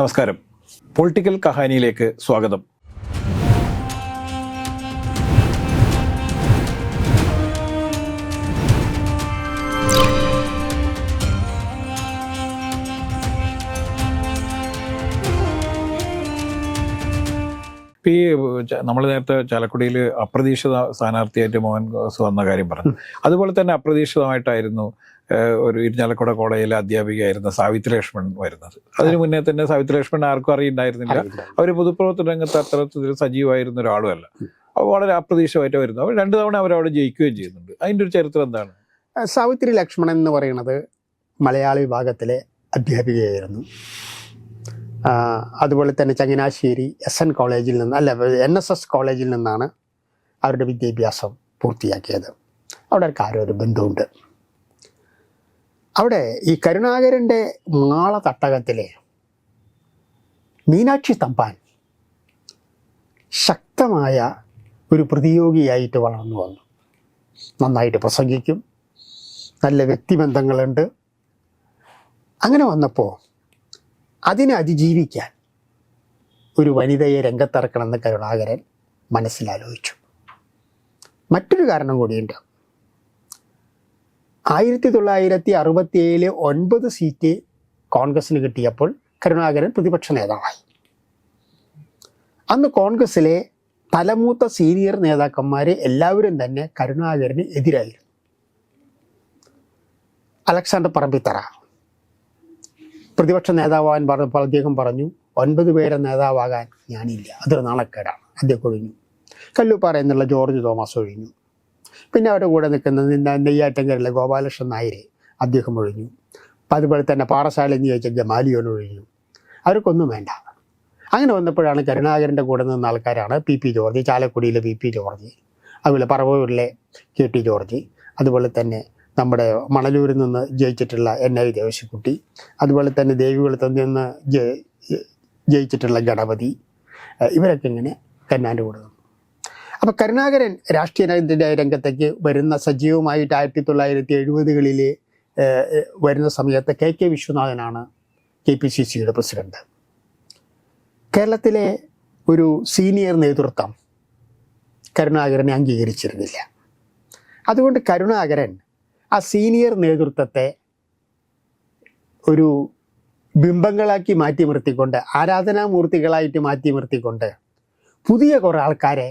നമസ്കാരം. പൊളിറ്റിക്കൽ കഹാനിയിലേക്ക് സ്വാഗതം. പി നമ്മൾ നേരത്തെ ചാലക്കുടിയിൽ അപ്രതീക്ഷിത സ്ഥാനാർത്ഥിയായിട്ട് മോഹൻ വന്ന കാര്യം പറഞ്ഞു. അതുപോലെ തന്നെ അപ്രതീക്ഷിതമായിട്ടായിരുന്നു ഒരു ഇരിഞ്ഞാലക്കുട കോളേജിലെ അധ്യാപികയായിരുന്ന സാവിത്രി ലക്ഷ്മൺ വരുന്നത്. അതിനു മുന്നേ തന്നെ സാവിത്രി ലക്ഷ്മൺ ആർക്കും അറിയുണ്ടായിരുന്നില്ല. അവർ പൊതുപ്രവർത്തന രംഗത്ത് അത്തരത്തിൽ സജീവമായിരുന്ന ഒരാളുമല്ല. വളരെ അപ്രതീക്ഷിതമായിട്ട് വരുന്നു. അവർ രണ്ടു തവണ അവരവിടെ ജയിക്കുകയും ചെയ്യുന്നുണ്ട്. അതിന്റെ ഒരു ചരിത്രം എന്താണ്? സാവിത്രി ലക്ഷ്മണൻ എന്ന് പറയുന്നത് മലയാള വിഭാഗത്തിലെ അധ്യാപികയായിരുന്നു. അതുപോലെ തന്നെ ചങ്ങനാശ്ശേരി എസ് എൻ കോളേജിൽ നിന്ന് അല്ല എൻ എസ് എസ് കോളേജിൽ നിന്നാണ് അവരുടെ വിദ്യാഭ്യാസം പൂർത്തിയാക്കിയത്. അവിടെ ഒരു കാര്യം ഒരു ബന്ധമുണ്ട്. അവിടെ ഈ കരുണാകരന്റെ മാള തട്ടകത്തിലെ മീനാക്ഷി തമ്പാൻ ശക്തമായ ഒരു പ്രതിയോഗിയായിട്ട് വളർന്നു വന്നു. നന്നായിട്ട് പ്രസംഗിക്കും. നല്ല വ്യക്തിബന്ധങ്ങളുണ്ട്. അങ്ങനെ വന്നപ്പോൾ അതിനെ അതിജീവിക്കാൻ ഒരു വനിതയെ രംഗത്തിറക്കണമെന്ന് കരുണാകരൻ മനസ്സിലാലോചിച്ചു. മറ്റൊരു കാരണം കൂടിയുണ്ട്. ആയിരത്തി തൊള്ളായിരത്തി അറുപത്തി ഏഴിൽ ഒൻപത് സീറ്റ് കോൺഗ്രസിന് കിട്ടിയപ്പോൾ കരുണാകരൻ പ്രതിപക്ഷ നേതാവായി. അന്ന് കോൺഗ്രസിലെ തലമൂത്ത സീനിയർ നേതാക്കന്മാർ എല്ലാവരും തന്നെ കരുണാകരന് എതിരായിരുന്നു. അലക്സാണ്ടർ പറമ്പിത്തറ. പ്രതിപക്ഷ നേതാവാൻ പറഞ്ഞപ്പോൾ അദ്ദേഹം പറഞ്ഞു ഒൻപത് പേരെ നേതാവാകാൻ ഞാനില്ല. അതൊരു നാണക്കേടാണ്. അദ്ദേഹം ഒഴിഞ്ഞു. കല്ലുപ്പാറ എന്നുള്ള ജോർജ് തോമസ് ഒഴിഞ്ഞു. പിന്നെ അവരുടെ കൂടെ നിൽക്കുന്നത് നിന്ന നെയ്യാറ്റങ്കരിലെ ഗോപാലകൃഷ്ണൻ നായരെ അദ്ദേഹം ഒഴിഞ്ഞു. അതുപോലെ തന്നെ പാറശാല എന്ന് ചോദിച്ച ജമാലിയോൻ ഒഴിഞ്ഞു. അവർക്കൊന്നും വേണ്ട. അങ്ങനെ വന്നപ്പോഴാണ് കരുണാകരന്റെ കൂടെ നിന്ന ആൾക്കാരാണ് പി പി ജോർജ് ചാലക്കുടിയിലെ പി പി ജോർജ് അതുപോലെ പറവൂരിലെ കെ ടി ജോർജ് അതുപോലെ തന്നെ നമ്മുടെ മണലൂരിൽ നിന്ന് ജയിച്ചിട്ടുള്ള എൻ ഐ ദേവശിക്കുട്ടി അതുപോലെ തന്നെ ദേവികുളത്ത് നിന്ന് ജയ- ജയിച്ചിട്ടുള്ള ഗണപതി ഇവരൊക്കെ ഇങ്ങനെ കന്നാന്റെ കൂടെ നിന്നു. അപ്പോൾ കരുണാകരൻ രാഷ്ട്രീയ രംഗത്തേക്ക് വരുന്ന സജീവമായിട്ട് ആയിരത്തി തൊള്ളായിരത്തി എഴുപതുകളിൽ വരുന്ന സമയത്ത് കെ കെ വിശ്വനാഥനാണ് കെ പി സി സിയുടെ പ്രസിഡന്റ്. കേരളത്തിലെ ഒരു സീനിയർ നേതൃത്വം കരുണാകരനെ അംഗീകരിച്ചിരുന്നില്ല. അതുകൊണ്ട് കരുണാകരൻ ആ സീനിയർ നേതൃത്വത്തെ ഒരു ബിംബങ്ങളാക്കി മാറ്റി നിർത്തിക്കൊണ്ട് ആരാധനാമൂർത്തികളായിട്ട് മാറ്റി നിർത്തിക്കൊണ്ട് പുതിയ കുറേ ആൾക്കാരെ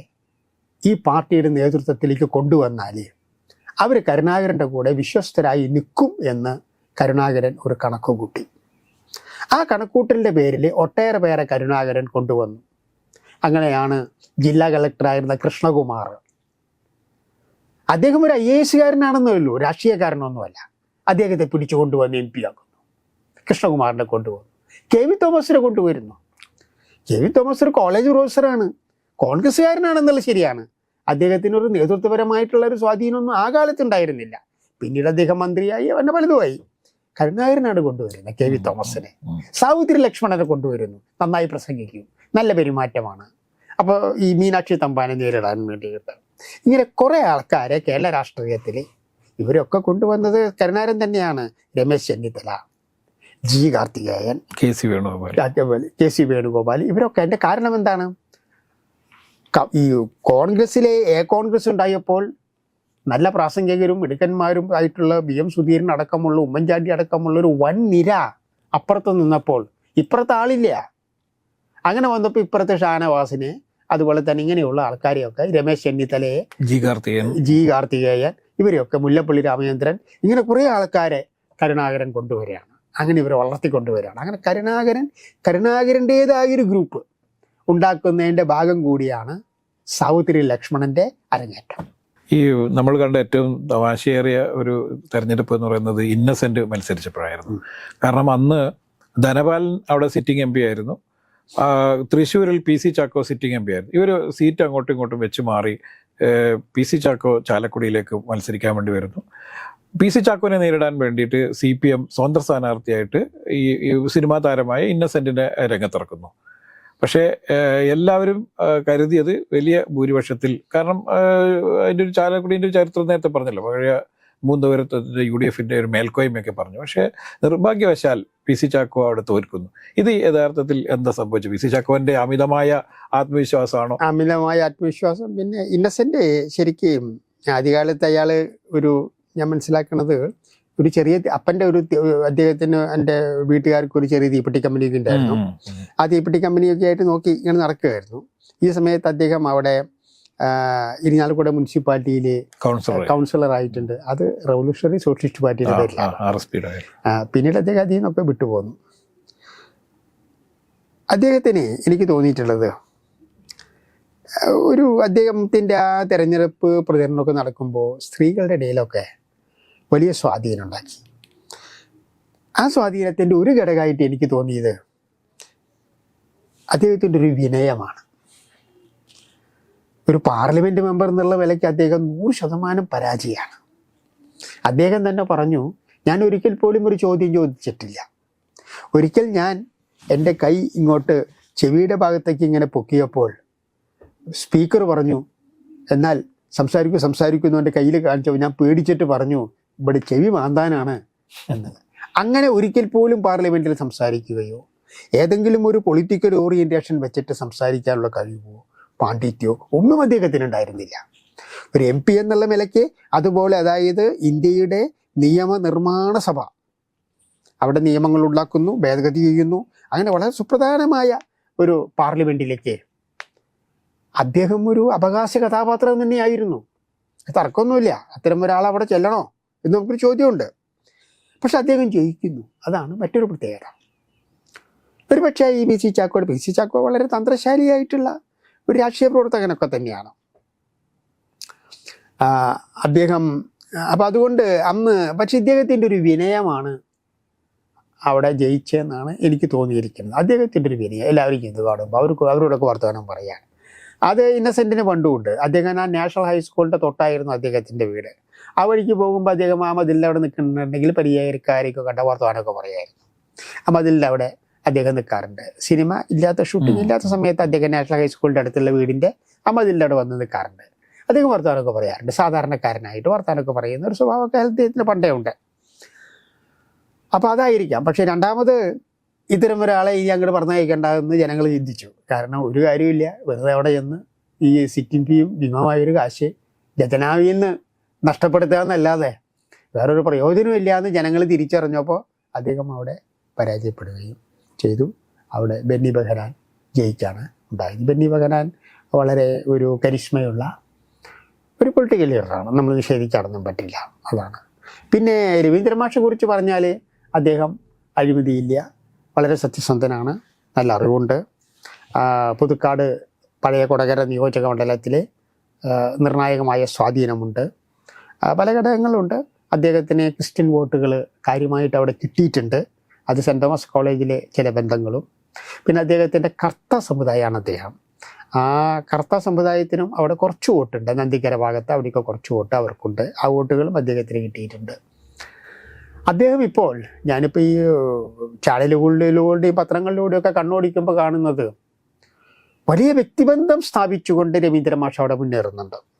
ഈ പാർട്ടിയുടെ നേതൃത്വത്തിലേക്ക് കൊണ്ടുവന്നാൽ അവർ കരുണാകരന്റെ കൂടെ വിശ്വസ്തരായി നിൽക്കും എന്ന് കരുണാകരൻ ഒരു കണക്ക് കൂട്ടി. ആ കണക്കൂട്ടലിന്റെ പേരിൽ ഒട്ടേറെ പേരെ കരുണാകരൻ കൊണ്ടുവന്നു. അങ്ങനെയാണ് ജില്ലാ കളക്ടറായിരുന്ന കൃഷ്ണകുമാർ. അദ്ദേഹം ഒരു ഐ എ എസുകാരനാണെന്നേ ഉള്ളൂ രാഷ്ട്രീയക്കാരനൊന്നുമല്ല. അദ്ദേഹത്തെ പിടിച്ചു കൊണ്ടുവന്ന് എം പി ആക്കുന്നു. കൃഷ്ണകുമാറിനെ കൊണ്ടുവന്നു. കെ വി തോമസിനെ കൊണ്ടുവരുന്നു. കെ വി തോമസ് ഒരു കോളേജ് പ്രൊഫസറാണ്. കോൺഗ്രസ്സുകാരനാണെന്നുള്ളത് ശരിയാണ്. അദ്ദേഹത്തിന് ഒരു നേതൃത്വപരമായിട്ടുള്ള ഒരു സ്വാധീനമൊന്നും ആ കാലത്തുണ്ടായിരുന്നില്ല. പിന്നീട് അദ്ദേഹം മന്ത്രിയായി അവന്റെ പലതുമായി കരുണാകരനാണ് കൊണ്ടുവരുന്നത് കെ വി തോമസിനെ. സാവിത്രി ലക്ഷ്മണനെ കൊണ്ടുവരുന്നു. നന്നായി പ്രസംഗിക്കും. നല്ല പെരുമാറ്റമാണ്. അപ്പോൾ ഈ മീനാക്ഷി തമ്പാനെ നേരിടാൻ വേണ്ടിയിട്ട്. ഇങ്ങനെ കുറേ ആൾക്കാരെ കേരള രാഷ്ട്രീയത്തിൽ ഇവരൊക്കെ കൊണ്ടുവന്നത് കരുണാകരൻ തന്നെയാണ്. Ramesh Chennithala G Karthikeyan K C Venugopal. K C Venugopal. ഇവരൊക്കെ എന്റെ കാരണം എന്താണ്? ഈ കോൺഗ്രസ്സിലെ എ കോൺഗ്രസ് ഉണ്ടായപ്പോൾ നല്ല പ്രാസംഗികരും മിടുക്കന്മാരും ആയിട്ടുള്ള ബി എം സുധീരൻ അടക്കമുള്ള ഉമ്മൻചാണ്ടി അടക്കമുള്ള ഒരു വൻ നിര അപ്പുറത്ത് നിന്നപ്പോൾ ഇപ്പുറത്ത് ആളില്ല. അങ്ങനെ വന്നപ്പോൾ ഇപ്പുറത്തെ ഷാനവാസിനെ അതുപോലെ തന്നെ ഇങ്ങനെയുള്ള ആൾക്കാരെയൊക്കെ രമേശ് ചെന്നിത്തലയെ ജി കാർത്തികൻ ജി കാർത്തികേയൻ ഇവരെയൊക്കെ മുല്ലപ്പള്ളി രാമചന്ദ്രൻ ഇങ്ങനെ കുറേ ആൾക്കാരെ കരുണാകരൻ കൊണ്ടുവരികയാണ്. അങ്ങനെ ഇവരെ വളർത്തിക്കൊണ്ടുവരികയാണ്. അങ്ങനെ കരുണാകരൻ കരുണാകരന്റേതായൊരു ഗ്രൂപ്പ് ഉണ്ടാക്കുന്നതിന്റെ ഭാഗം കൂടിയാണ് സാവിത്രി ലക്ഷ്മണന്റെ അരങ്ങേറ്റം. ഈ നമ്മൾ കണ്ട ഏറ്റവും തമാശയേറിയ ഒരു തെരഞ്ഞെടുപ്പ് എന്ന് പറയുന്നത് ഇന്നസെന്റ് മത്സരിച്ചപ്പോഴായിരുന്നു. കാരണം അന്ന് ധനപാലൻ അവിടെ സിറ്റിംഗ് എം പി ആയിരുന്നു. തൃശ്ശൂരിൽ P C Chacko sitting M P ആയിരുന്നു. ഇവർ സീറ്റ് അങ്ങോട്ടും ഇങ്ങോട്ടും വെച്ച് മാറി പി സി ചാക്കോ ചാലക്കുടിയിലേക്ക് മത്സരിക്കാൻ വേണ്ടി വരുന്നു. പി സി ചാക്കോനെ നേരിടാൻ വേണ്ടിയിട്ട് സി പി എം സ്വതന്ത്ര സ്ഥാനാർത്ഥിയായിട്ട് ഈ ഈ സിനിമാ താരമായ ഇന്നസെന്റിനെ രംഗത്തിറക്കുന്നു. പക്ഷേ എല്ലാവരും കരുതിയത് വലിയ ഭൂരിപക്ഷത്തിൽ. കാരണം അതിന്റെ ഒരു ചാലക്കുടീന്റെ ചരിത്രം നേരത്തെ പറഞ്ഞല്ലോ. പഴയ മൂന്നുപുരത്തിന്റെ യു ഡി എഫിന്റെ ഒരു മേൽക്കോയ്മയൊക്കെ പറഞ്ഞു. പക്ഷേ നിർഭാഗ്യവശാൽ പി സി ചാക്കോ അവിടെ തോൽക്കുന്നു. ഇത് യഥാർത്ഥത്തിൽ എന്താ സംഭവിച്ചു പി സി ചാക്കോന്റെ അമിതമായ ആത്മവിശ്വാസമാണോ? അമിതമായ ആത്മവിശ്വാസം. പിന്നെ ഇന്നസെന്റ് ശരിക്കും ആദ്യകാലത്ത് അയാൾ ഒരു ഞാൻ മനസ്സിലാക്കണത് ഒരു ചെറിയ അപ്പന്റെ ഒരു അദ്ദേഹത്തിന് എന്റെ വീട്ടുകാർക്ക് ഒരു ചെറിയ തീപ്പെട്ടി കമ്പനിയൊക്കെ ഉണ്ടായിരുന്നു. ആ തീപ്പെട്ടി കമ്പനിയൊക്കെ ആയിട്ട് നോക്കി ഇങ്ങനെ നടക്കുകയായിരുന്നു. ഈ സമയത്ത് അദ്ദേഹം അവിടെ ഇരിഞ്ഞാലക്കുട മുനിസിപ്പാലിറ്റിയിൽ കൗൺസിലർ ആയിട്ടുണ്ട്. അത് റവല്യൂഷണറി സോഷ്യലിസ്റ്റ് പാർട്ടിയുടെ പേരിലാണ്. പിന്നീട് അദ്ദേഹം അതിൽ നിന്നൊക്കെ വിട്ടുപോന്നു. അദ്ദേഹത്തിന് എനിക്ക് തോന്നിയിട്ടുള്ളത് ഒരു അദ്ദേഹത്തിന്റെ ആ തെരഞ്ഞെടുപ്പ് പ്രചരണമൊക്കെ നടക്കുമ്പോൾ സ്ത്രീകളുടെ ഇടയിലൊക്കെ വലിയ സ്വാധീനം ഉണ്ടാക്കി. ആ സ്വാധീനത്തിന്റെ ഒരു ഘടകമായിട്ട് എനിക്ക് തോന്നിയത് അദ്ദേഹത്തിന്റെ ഒരു വിനയമാണ്. ഒരു പാർലമെന്റ് മെമ്പർ എന്നുള്ള വിലയ്ക്ക് അദ്ദേഹം നൂറ് ശതമാനം പരാജയമാണ് അദ്ദേഹം തന്നെ പറഞ്ഞു ഞാൻ ഒരിക്കൽ പോലും ഒരു ചോദ്യം ചോദിച്ചിട്ടില്ല. ഒരിക്കൽ ഞാൻ എന്റെ കൈ ഇങ്ങോട്ട് ചെവിയുടെ ഭാഗത്തേക്ക് ഇങ്ങനെ പൊക്കിയപ്പോൾ സ്പീക്കർ പറഞ്ഞു എന്നാൽ സംസാരിക്കൂ സംസാരിക്കുന്നു എന്റെ കയ്യിൽ കാണിച്ചപ്പോൾ ഞാൻ പേടിച്ചിട്ട് പറഞ്ഞു ഇവിടെ ചെവി മാന്താനാണ് എന്നത്. അങ്ങനെ ഒരിക്കൽ പോലും പാർലമെന്റിൽ സംസാരിക്കുകയോ ഏതെങ്കിലും ഒരു പൊളിറ്റിക്കൽ ഓറിയന്റേഷൻ വെച്ചിട്ട് സംസാരിക്കാനുള്ള കഴിവോ പാണ്ഡിത്യോ ഒന്നും അദ്ദേഹത്തിന് ഉണ്ടായിരുന്നില്ല. ഒരു എം പി എന്നുള്ള നിലയ്ക്ക് അതുപോലെ അതായത് ഇന്ത്യയുടെ നിയമനിർമ്മാണ സഭ അവിടെ നിയമങ്ങൾ ഉണ്ടാക്കുന്നു ഭേദഗതി ചെയ്യുന്നു. അങ്ങനെ വളരെ സുപ്രധാനമായ ഒരു പാർലമെന്റിലേക്ക് അദ്ദേഹം ഒരു അവകാശ കഥാപാത്രം തന്നെയായിരുന്നു. തർക്കമൊന്നുമില്ല. അത്തരം ഒരാൾ അവിടെ ചെല്ലണോ? എന്ന് നമുക്കൊരു ചോദ്യമുണ്ട്. പക്ഷെ അദ്ദേഹം ജയിക്കുന്നു. അതാണ് മറ്റൊരു പ്രത്യേകത. ഒരു പക്ഷേ ഈ പി സി ചാക്കോയുടെ പി സി ചാക്കോ വളരെ തന്ത്രശാലിയായിട്ടുള്ള ഒരു രാഷ്ട്രീയ പ്രവർത്തകനൊക്കെ തന്നെയാണ്. അദ്ദേഹം അപ്പം അതുകൊണ്ട് അന്ന് പക്ഷെ ഇദ്ദേഹത്തിന്റെ ഒരു വിനയമാണ് അവിടെ ജയിച്ചതെന്നാണ് എനിക്ക് തോന്നിയിരിക്കുന്നത്. അദ്ദേഹത്തിന്റെ ഒരു വിനയം എല്ലാവരും ചെയ്തു കാണുമ്പോൾ അവർക്ക് അവരോടൊക്കെ വർത്തമാനം പറയാൻ. അത് ഇന്നസെന്റിന് പണ്ടുമുണ്ട്. അദ്ദേഹം ആ നാഷണൽ ഹൈസ്കൂളിന്റെ തൊട്ടായിരുന്നു അദ്ദേഹത്തിന്റെ വീട്. ആ വഴിക്ക് പോകുമ്പോൾ അദ്ദേഹം ആ മതിലിന്റെ അവിടെ നിൽക്കുന്നുണ്ടെങ്കിൽ പരിചയക്കാരെയൊക്കെ കണ്ട വർത്തമാനമൊക്കെ പറയായിരുന്നു. ആ മതിലിന്റെ അവിടെ അദ്ദേഹം നിൽക്കാറുണ്ട്. സിനിമ ഇല്ലാത്ത ഷൂട്ടിംഗ് ഇല്ലാത്ത സമയത്ത് അദ്ദേഹം നാഷണൽ ഹൈസ്കൂളിന്റെ അടുത്തുള്ള വീടിന്റെ ആ മതിലിന്റെ അവിടെ വന്ന് നിൽക്കാറുണ്ട്. അദ്ദേഹം വർത്തമാനമൊക്കെ പറയാറുണ്ട്. സാധാരണക്കാരനായിട്ട് വർത്തമാനമൊക്കെ പറയുന്ന ഒരു സ്വഭാവമൊക്കെ അദ്ദേഹത്തിന് പണ്ടേ ഉണ്ട്. അപ്പോൾ അതായിരിക്കാം. പക്ഷേ രണ്ടാമത് ഇത്തരം ഒരാളെ ഇനി അങ്ങോട്ട് പറഞ്ഞയക്കേണ്ടതെന്ന് ജനങ്ങൾ ചിന്തിച്ചു. കാരണം ഒരു കാര്യമില്ല വെറുതെ അവിടെ ചെന്ന് ഈ സിറ്റിംഗ് ഫീയും ഭീമമായൊരു കാശ് നിന്ന് നഷ്ടപ്പെടുത്തുക എന്നല്ലാതെ വേറൊരു പ്രയോജനമില്ലാന്ന് ജനങ്ങൾ തിരിച്ചറിഞ്ഞപ്പോൾ അദ്ദേഹം അവിടെ പരാജയപ്പെടുകയും ചെയ്തു. അവിടെ ബെന്നി ബഹനാൻ ജയിച്ചാണ് ഉണ്ടായത്. ബെന്നി ബഹനാൻ വളരെ ഒരു കരിഷ്മയുള്ള ഒരു പൊളിറ്റിക്കൽ ലീഡറാണ് നമ്മൾ നിഷേധിച്ചടന്നും പറ്റില്ല. അതാണ്. പിന്നെ രവീന്ദ്ര മാഷെ കുറിച്ച് പറഞ്ഞാൽ അദ്ദേഹം അഴിമതിയില്ല. വളരെ സത്യസന്ധനാണ്. നല്ല അറിവുണ്ട്. പുതുക്കാട് പഴയ കൊടകര നിയോജക മണ്ഡലത്തിൽ നിർണായകമായ സ്വാധീനമുണ്ട്. പല ഘടകങ്ങളുണ്ട്. അദ്ദേഹത്തിന് ക്രിസ്ത്യൻ വോട്ടുകൾ കാര്യമായിട്ട് അവിടെ കിട്ടിയിട്ടുണ്ട്. അത് സെന്റ് തോമസ് കോളേജിലെ ചില ബന്ധങ്ങളും. പിന്നെ അദ്ദേഹത്തിന്റെ കർത്ത സമുദായമാണ് അദ്ദേഹം. ആ കർത്ത സമുദായത്തിനും അവിടെ കുറച്ച് വോട്ടുണ്ട്. നന്ദിക്കര ഭാഗത്ത് അവിടെയൊക്കെ കുറച്ച് വോട്ട് അവർക്കുണ്ട്. ആ വോട്ടുകളും അദ്ദേഹത്തിന് കിട്ടിയിട്ടുണ്ട്. അദ്ദേഹം ഇപ്പോൾ ഞാനിപ്പോൾ ഈ ചാനലുകളിലൂടെയും പത്രങ്ങളിലൂടെയൊക്കെ കണ്ണോടിക്കുമ്പോൾ കാണുന്നത് വലിയ വ്യക്തിബന്ധം സ്ഥാപിച്ചുകൊണ്ട് രവീന്ദ്ര മാഷ് അവിടെ മുന്നേറുന്നുണ്ട്.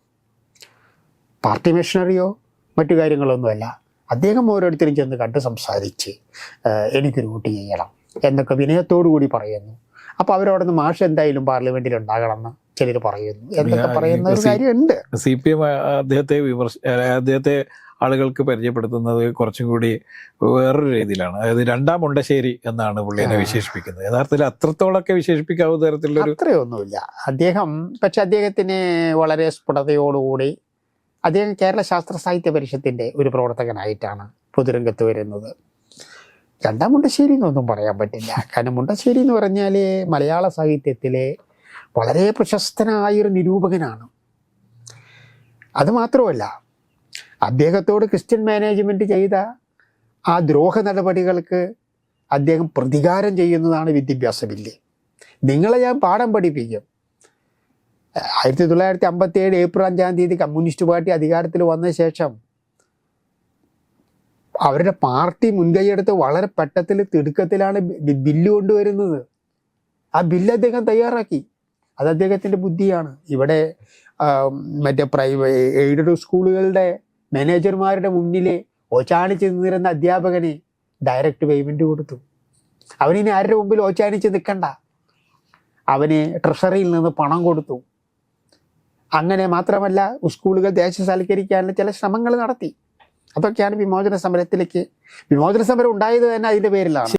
പാർട്ടി മിഷണറിയോ മറ്റു കാര്യങ്ങളൊന്നുമല്ല. അദ്ദേഹം ഓരോരുത്തരും ചെന്ന് കണ്ട് സംസാരിച്ച് "ഏഹ്, എനിക്കൊരു വോട്ട് ചെയ്യണം എന്നൊക്കെ വിനയത്തോടു കൂടി പറയുന്നു. അപ്പോൾ അവരവിടെ നിന്ന് മാഷ് എന്തായാലും പാർലമെന്റിൽ ഉണ്ടാകണമെന്ന് ചിലർ പറയുന്നു. എന്നൊക്കെ പറയുന്ന ഒരു കാര്യമുണ്ട്. സി പി എം അദ്ദേഹത്തെ വിമർശ അദ്ദേഹത്തെ ആളുകൾക്ക് പരിചയപ്പെടുത്തുന്നത് കുറച്ചും കൂടി വേറൊരു രീതിയിലാണ്. അതായത് രണ്ടാം മുണ്ടശ്ശേരി എന്നാണ് പുള്ളിനെ വിശേഷിപ്പിക്കുന്നത്. യഥാർത്ഥത്തിൽ അത്രത്തോളൊക്കെ വിശേഷിപ്പിക്കാവുന്ന തരത്തിലുള്ള അത്രയൊന്നുമില്ല. അദ്ദേഹം പക്ഷെ അദ്ദേഹത്തിന് വളരെ സ്ഫുടതയോടുകൂടി അദ്ദേഹം കേരള ശാസ്ത്ര സാഹിത്യ പരിഷത്തിന്റെ ഒരു പ്രവർത്തകനായിട്ടാണ് പൊതുരംഗത്ത് വരുന്നത്. രണ്ടാം മുണ്ടശ്ശേരി എന്നൊന്നും പറയാൻ പറ്റില്ല. കാരണം മുണ്ടശ്ശേരി എന്ന് പറഞ്ഞാൽ മലയാള സാഹിത്യത്തിലെ വളരെ പ്രശസ്തനായൊരു നിരൂപകനാണ്. അതുമാത്രമല്ല അദ്ദേഹത്തോട് ക്രിസ്ത്യൻ മാനേജ്മെന്റ് ചെയ്ത ആ ദ്രോഹ നടപടികൾക്ക് അദ്ദേഹം പ്രതികാരം ചെയ്യുന്നതാണ് വിദ്യാഭ്യാസ ബില്ല്. നിങ്ങളെ ഞാൻ പാഠം പഠിപ്പിക്കും. ആയിരത്തി തൊള്ളായിരത്തി അമ്പത്തി ഏഴ് ഏപ്രിൽ അഞ്ചാം തീയതി കമ്മ്യൂണിസ്റ്റ് പാർട്ടി അധികാരത്തിൽ വന്ന ശേഷം അവരുടെ പാർട്ടി മുൻകൈയെടുത്ത് വളരെ പെട്ടത്തിൽ തിടുക്കത്തിലാണ് ബില്ല് കൊണ്ടുവരുന്നത്. ആ ബില്ല് അദ്ദേഹം തയ്യാറാക്കി. അത് അദ്ദേഹത്തിന്റെ ബുദ്ധിയാണ്. ഇവിടെ മറ്റേ പ്രൈവ എയ്ഡഡ് സ്കൂളുകളുടെ മാനേജർമാരുടെ മുന്നിൽ ഓച്ചാണി നിന്നിരുന്ന അധ്യാപകന് ഡയറക്റ്റ് പേയ്മെന്റ് കൊടുത്തു. അവനിനി ആരുടെ മുമ്പിൽ ഓച്ചാനിച്ച് നിൽക്കണ്ട അവന് ട്രഷറിയിൽ നിന്ന് പണം കൊടുത്തു. അങ്ങനെ മാത്രമല്ല സ്കൂളുകൾ ദേശസാൽക്കരിക്കാനുള്ള ചില ശ്രമങ്ങൾ നടത്തി. അതൊക്കെയാണ് വിമോചന സമരത്തിലേക്ക്. വിമോചന സമരം ഉണ്ടായത് തന്നെ അതിന്റെ പേരിലാണ്.